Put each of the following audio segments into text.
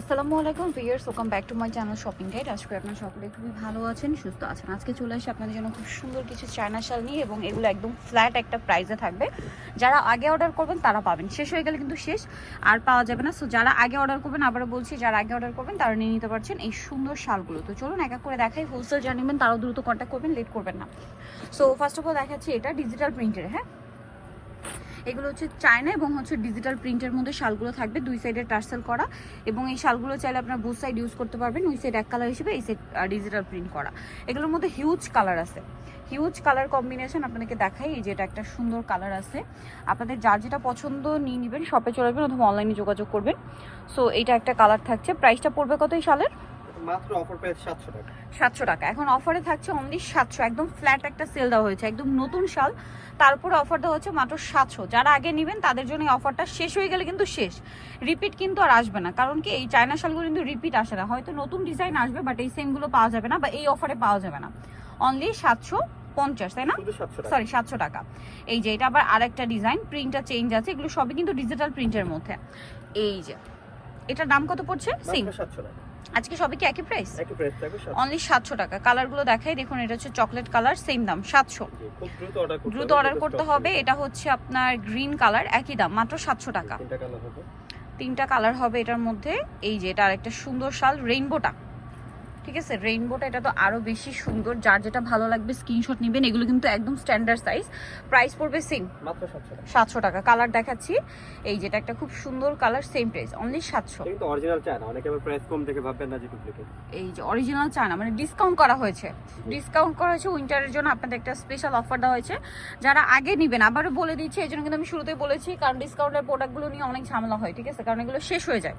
আসসালামু আলাইকুম viewers welcome back to my channel shopping guide আজকে আপনারা সকলে খুবই ভালো আছেন, সুস্থ আছেন। আজকে চলে আসি আপনাদের জন্য খুব সুন্দর কিছু চায়না শাল নিয়ে এবং এগুলো একদম ফ্ল্যাট একটা প্রাইসে থাকবে। যারা আগে অর্ডার করবেন, তারা পাবেন। শেষ হয়ে গেলে কিন্তু শেষ, আর পাওয়া যাবে না। সো যারা আগে অর্ডার করবেন, আবারও বলছি, যারা আগে অর্ডার করবেন, তারা নিয়ে নিতে পারছেন এই সুন্দর শালগুলো। তো চলুন এক এক করে দেখাই হোলসেল জানিবেন তারাও দ্রুত কন্ট্যাক্ট করবেন লেট করবেন না। সো ফার্স্ট অফ অল দেখাচ্ছি এটা ডিজিটাল প্রিন্টের হ্যাঁ? এগুলো হচ্ছে চায়না এবং হচ্ছে ডিজিটাল প্রিন্টের মধ্যে শালগুলো থাকবে। দুই সাইডে টার্সেল করা এবং এই শালগুলো চাইলে আপনার বুথ সাইড ইউজ করতে পারবেন। ওই সাইড এক কালার হিসেবে, এই সাইড ডিজিটাল প্রিন্ট করা। এগুলোর মধ্যে হিউজ কালার আছে। হিউজ কালার কম্বিনেশন আপনাদেরকে দেখাই। এই যে এটা একটা সুন্দর কালার আছে। আপনাদের যার যেটা পছন্দ নিয়ে নেবেন শপে চলে যাবেন অথবা অনলাইনে যোগাযোগ করবেন। সো এইটা একটা কালার থাকছে। প্রাইসটা পড়বে কত এই শালের? মাত্র অফার প্রাইস সাতশো টাকা। সাতশো টাকা। এখন অফারে থাকছে অনলি সাতশো। একদম ফ্ল্যাট একটা সেল দেওয়া হয়েছে। একদম নতুন শাল। তারপরে অফার দেওয়া হচ্ছে মাত্র সাতশো। যারা আগে নেবেন তাদের জন্য অফারটা শেষ হয়ে গেলে কিন্তু শেষ। রিপিট কিন্তু আর আসবে না। কারণ কি এই চায়না শালগুলো কিন্তু রিপিট আসে না। হয়তো নতুন ডিজাইন আসবে বাট এই সেমগুলো পাওয়া যাবে না বা এই অফারে পাওয়া যাবে না। অনলি সাতশো পঞ্চাশ তাই না? সরি সাতশো টাকা। এই যে এটা আবার আরেকটা ডিজাইন প্রিন্টটা চেঞ্জ আছে। এগুলো সবই কিন্তু ডিজিটাল প্রিন্টের মধ্যে। এই যে এটার দাম কত পড়ছে? সেম সাতশো টাকা। আজকে সবই কি একই প্রাইস একই প্রাইস থাকবে অনলি সাতশো টাকা। কালারগুলো দেখাই দেখুন এটা হচ্ছে চকলেট কালার সেম দাম সাতশো। জি, খুব দ্রুত অর্ডার করতে দ্রুত হবে, অর্ডার করতে হবে। এটা হচ্ছে আপনার গ্রিন কালার একই দাম মাত্র সাতশো টাকা। তিনটা কালার হবে। তিনটা কালার হবে এটার মধ্যে। এই যে এটা আরেকটা সুন্দর শাল রেইনবোটা ঠিক আছে রেইনবোটা এটা তো আরও বেশি সুন্দর যার যেটা ভালো লাগবে স্ক্রিনশট নেবেন এগুলো কিন্তু একদম স্ট্যান্ডার্ড সাইজ প্রাইস পড়বে সেম মাত্র সাতশো টাকা। কালার দেখাচ্ছি এই যেটা একটা খুব সুন্দর কালার সেম প্রাইস অনলি সাতশো। অরিজিনাল চায় না অনেকে আবার প্রাইস কম দেখে ভাববেন না যে ডুপ্লিকেট এই যে অরিজিনাল চায় না মানে ডিসকাউন্ট করা হয়েছে। ডিসকাউন্ট করা হয়েছে উইন্টারের জন্য আপনাদের একটা স্পেশাল অফার দেওয়া হয়েছে। যারা আগে নেবেন আবারও বলে দিচ্ছি এই জন্য কিন্তু আমি শুরুতে বলেছি কারণ ডিসকাউন্টের প্রোডাক্টগুলো নিয়ে অনেক ঝামেলা হয় ঠিক আছে? কারণ এগুলো শেষ হয়ে যায়।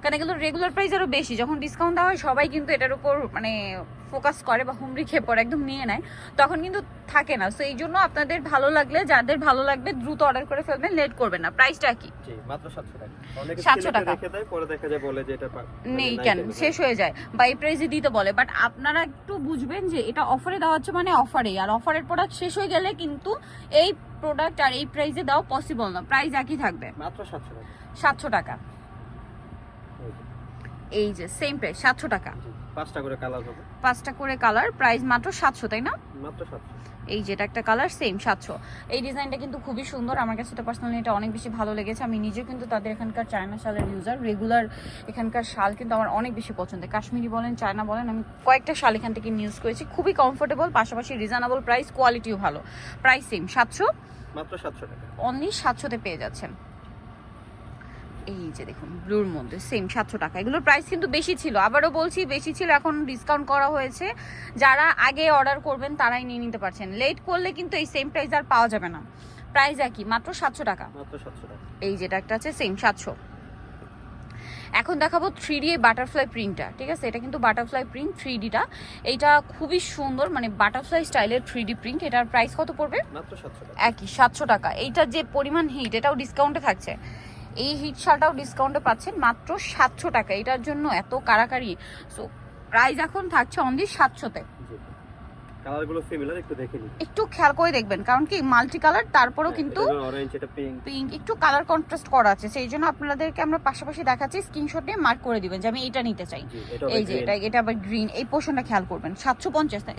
কারণ এগুলো রেগুলার প্রাইস আরও বেশি যখন ডিসকাউন্ট দেওয়া হয় সবাই কিন্তু এটার উপর মানে ফোকাস করে বা হুমড়ি খেয়ে পড়ে একদম নিয়ে নেয় তখন কিন্তু থাকে না। সো এই জন্য আপনাদের ভালো লাগলে যাদের ভালো লাগবে দ্রুত অর্ডার করে ফেলবেন লেট করবেন না। প্রাইসটা কি? মাত্র সাতশো টাকা। 700 টাকা। পরে দেখা যায় বলে যে এটা মানে নেই কেন? শেষ হয়ে যায়। বা এই প্রাইসে দিতে বলে। বাট আপনারা একটু বুঝবেন যে এটা অফারে দেওয়া হচ্ছে মানে অফারেই আর অফারের প্রোডাক্ট শেষ হয়ে গেলে কিন্তু এই প্রোডাক্ট আর এই প্রাইসে দেওয়া পসিবল না। প্রাইস একই থাকবে। মাত্র সাতশো টাকা। সাতশো টাকা। এই যে, সেম প্রাইস সাতশো টাকা। পাঁচটা করে কালার হবে। পাঁচটা করে কালার প্রাইস মাত্র সাতশো তাই না? মাত্র সাতশো। এই যেটা একটা কালার সেম সাতশো। এই ডিজাইনটা কিন্তু খুবই সুন্দর। আমার কাছে তো পার্সোনালি এটা অনেক বেশি ভালো লেগেছে। আমি নিজেও কিন্তু তাদের এখানকার চায়না শালের ইউজার রেগুলার এখানকার শাল কিন্তু আমার অনেক বেশি পছন্দের। কাশ্মীরি বলেন চায়না বলেন আমি কয়েকটা শাল এখান থেকে ইউজ করেছি। খুবই কমফোর্টেবল পাশাপাশি রিজনেবল প্রাইস কোয়ালিটিও ভালো। প্রাইস সেম সাতশো। মাত্র সাতশো টাকা। অনলি সাতশোতে পেয়ে যাচ্ছেন। এই যে দেখুন ব্লুর মধ্যে সেম সাতশো টাকা। এগুলোর প্রাইস কিন্তু বেশি ছিল। আবারও বলছি বেশি ছিল এখন ডিসকাউন্ট করা হয়েছে। যারা আগে অর্ডার করবেন তারাই নিয়ে নিতে পারছেন। লেট করলে কিন্তু এই সেম প্রাইস আর পাওয়া যাবে না। প্রাইস একই মাত্র সাতশো টাকা। এই যেটা একটা আছে সেম সাতশো। এখন দেখাবো থ্রি ডি বাটারফ্লাই প্রিন্টটা ঠিক আছে? এটা কিন্তু বাটারফ্লাই প্রিন্ট থ্রি ডিটা এইটা খুবই সুন্দর মানে বাটারফ্লাই স্টাইলের থ্রি ডি প্রিন্ট এটার প্রাইস কত পড়বে? একই সাতশো টাকা। এইটার যে পরিমাণ হিট এটাও ডিসকাউন্টে থাকছে। এই হিট শালটাও ডিসকাউন্টে পাচ্ছেন মাত্র সাতশো টাকা। এটার জন্য এত কারাকারি। সো প্রাইস এখন থাকছে অনলি সাতশোতে। কালারগুলো সিমিলার একটু দেখে নিন একটু খেয়াল করে দেখবেন কারণ কি মাল্টি কালার তারপরেও কিন্তু অরেঞ্জ এটা পিঙ্ক পিঙ্ক একটু কালার কন্ট্রাস্ট করা আছে। সেই জন্য আপনাদেরকে আমরা পাশাপাশি দেখাচ্ছি স্ক্রিনশট নিয়ে মার্ক করে দিবেন যে আমি এটা নিতে চাই। এই যে এটা এটা আবার গ্রিন এই পোর্শনটা খেয়াল করবেন।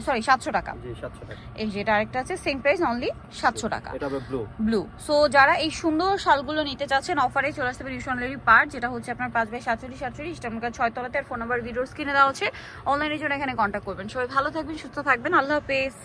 সরি সাতশো টাকা। জি সাতশো টাকা। এই যে এটা আরেকটা আছে সেম প্রাইস অনলি সাতশো টাকা। এটা হবে ব্লু ব্লু সো যারা এই সুন্দর শালগুলো নিতে চাচ্ছেন অফারে চলে আসতে পারে রিউশনারি পার্ট যেটা হচ্ছে আপনার পাঁচ বাই সাতচল্লিশ সাতচল্লিশ টাকা ছয় তলাতে আর ফোন নাম্বার ভিডিওস কিনে দেওয়া হচ্ছে অনলাইনের জন্য এখানে কন্ট্যাক্ট করবেন। সবাই ভালো থাকবেন সুস্থ থাকবেন। আল্লাহ হাফেজ